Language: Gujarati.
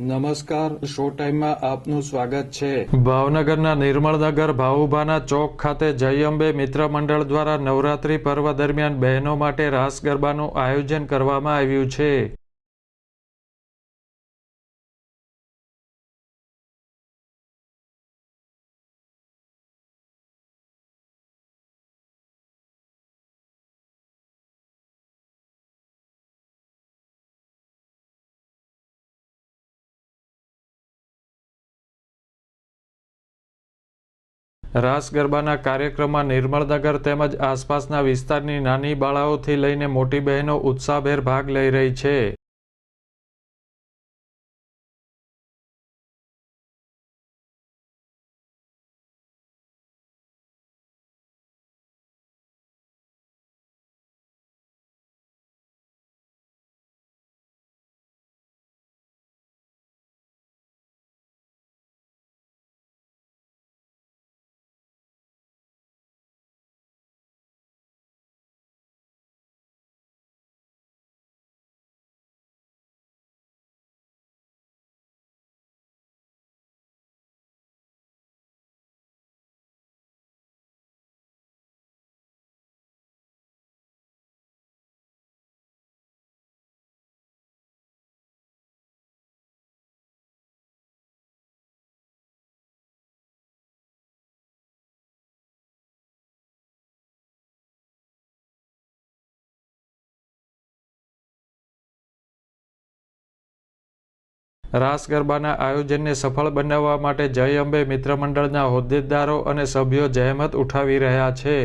નમસ્કાર, શો ટાઈમમાં આપનું સ્વાગત છે. ભાવનગરના નિર્મળનગર ભાવુભાના ચોક ખાતે જય અંબે મિત્ર મંડળ દ્વારા નવરાત્રી પર્વ દરમિયાન બહેનો માટે રાસ ગરબાનું આયોજન કરવામાં આવ્યું છે. રાસ ગરબાના કાર્યક્રમમાં નિર્મળનગર તેમજ આસપાસના વિસ્તારની નાની બાળાઓથી લઈને મોટી બહેનો ઉત્સાહભેર ભાગ લઈ રહી છે. રાસ ગરબાના આયોજનને સફળ બનાવવા માટે જય અંબે મિત્ર મંડળના હોદ્દેદારો અને સભ્યો જહેમત ઉઠાવી રહ્યા છે.